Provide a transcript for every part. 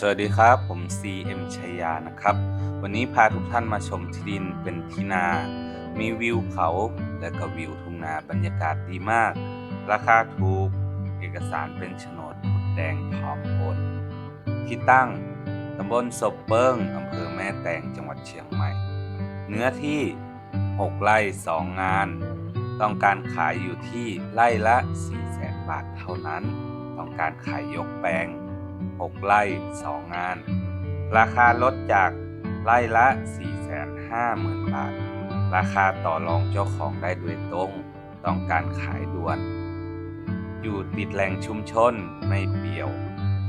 สวัสดีครับ ผม CM ชัยยานะครับ วันนี้พาทุกท่านมาชมที่ดินเป็นที่นา มีวิวเขาและก็วิวทุ่งนาบรรยากาศดีมาก ราคาถูก เอกสารเป็นโฉนดขุดแดงพร้อมโอนที่ตั้งตำบลศพเปิ้งอำเภอแม่แตงจังหวัดเชียงใหม่ เนื้อที่ 6 ไร่ 2 งาน ต้องการขายอยู่ที่ไร่ละ4แสนบาทเท่านั้น ต้องการขายยกแปลง 6 ไร่ 2 งาน ราคาลดจากไร่ละ 450,000 บาท ราคาต่อรองเจ้าของได้โดยตรง ต้องการขายด่วน อยู่ติดแหล่งชุมชนไม่เปี่ยว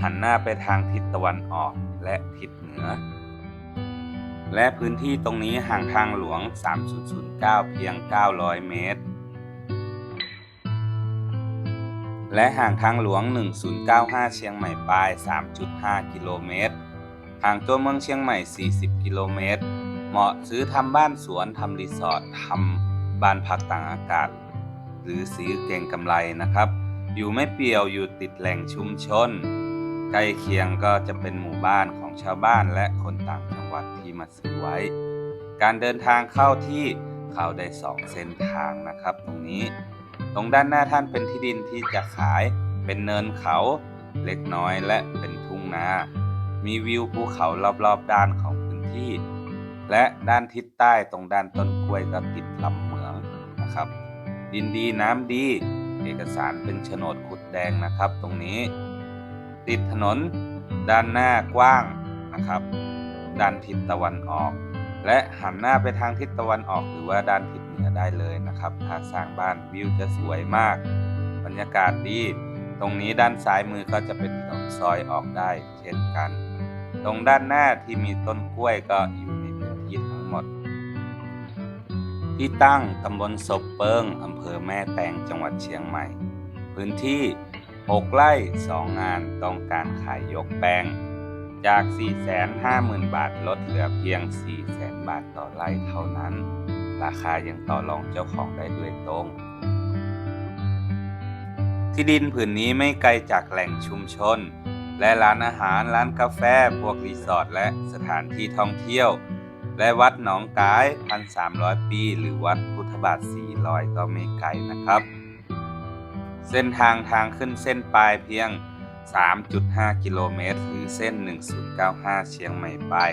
หันหน้าไปทางทิศตะวันออกและทิศเหนือ และพื้นที่ตรงนี้ห่างทางหลวง 3009 เพียง 900 เมตร และห่างทางหลวง 1095 เชียงใหม่ปลาย 3.5 กิโลเมตร ห่างตัวเมืองเชียงใหม่ 40 กิโลเมตร เหมาะซื้อทำบ้านสวนทำรีสอร์ททำบ้านพักต่างอากาศ หรือซื้อเก่งกำไรนะครับ อยู่ไม่เปี่ยวอยู่ติดแหล่งชุมชน ใกล้เคียงก็จะเป็นหมู่บ้านของชาวบ้านและคนต่างจังหวัดที่มาซื้อไว้ การเดินทางเข้าที่เข้าได้สองเส้นทางนะครับตรงนี้ ตรงด้านหน้าท่านเป็นที่ดินที่จะขาย เป็นเนินเขาเล็กน้อยและเป็นทุ่งนา มีวิวภูเขารอบๆด้านของพื้นที่ และด้านทิศใต้ตรงด้านต้นกล้วยก็ติดลำเมืองนะครับ ดินดีน้ำดี เอกสารเป็นโฉนดขุดแดงนะครับ ตรงนี้ ติดถนนด้านหน้ากว้างนะครับ ด้านทิศตะวันออก และหันหน้าไปทางทิศตะวันออกหรือว่าด้านทิศ เหนือได้เลยนะครับ ถ้าสร้างบ้านวิวจะสวยมาก บรรยากาศดี ตรงนี้ด้านซ้ายมือก็จะเป็นถนนซอยออกได้เช่นกัน ตรงด้านหน้าที่มีต้นกล้วยก็อยู่ในพื้นที่ทั้งหมด ที่ตั้งตำบลศพเปิงอำเภอแม่แตงจังหวัดเชียงใหม่ พื้นที่ 6 ไร่ 2 งานต้องการขายยกแปลงจาก 450,000 บาท ลดเหลือเพียง 400,000 บาทต่อไร่เท่านั้น ราคายังต่อรองเจ้าของได้ด้วยตรง ที่ดินผืนนี้ไม่ไกลจากแหล่งชุมชน และร้านอาหารร้านกาแฟพวกรีสอร์ทและสถานที่ท่องเที่ยว และวัดหนองกาย 1,300 ปี หรือวัดพุทธบาท400 ก็ไม่ไกลนะครับ เส้นทางทางขึ้นเส้นปลายเพียง 3.5 กิโลเมตร หรือเส้น 1095 เชียงใหม่ปลาย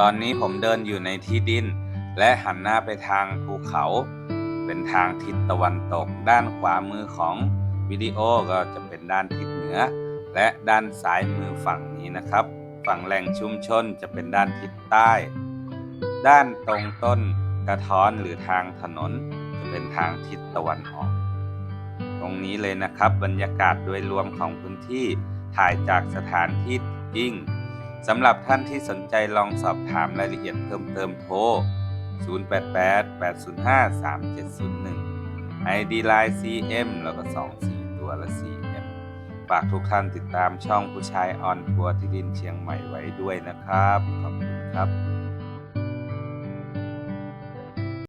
ตอนนี้ผมเดินอยู่ในที่ดิน และหันหน้าไปทางภูเขา เป็นทางทิศตะวันตก ด้านขวามือของวิดีโอก็จะเป็นด้านทิศเหนือ และด้านซ้ายมือฝั่งนี้นะครับ ฝั่งแหล่งชุมชนจะเป็นด้านทิศใต้ ด้านตรงต้นกระท้อนหรือทางถนน จะเป็นทางทิศตะวันออก ตรงนี้เลยนะครับบรรยากาศโดยรวมของพื้นที่ถ่ายจากสถานที่จริง สำหรับท่านที่สนใจลองสอบถามรายละเอียดเพิ่มเติมโทร 0888053701 ID Line CM แล้วก็ 24 ตัวละ 4M ฝากทุกท่านติดตามช่องผู้ชายออนทัวร์ที่ดินเชียงใหม่ไว้ด้วยนะครับ ขอบคุณครับ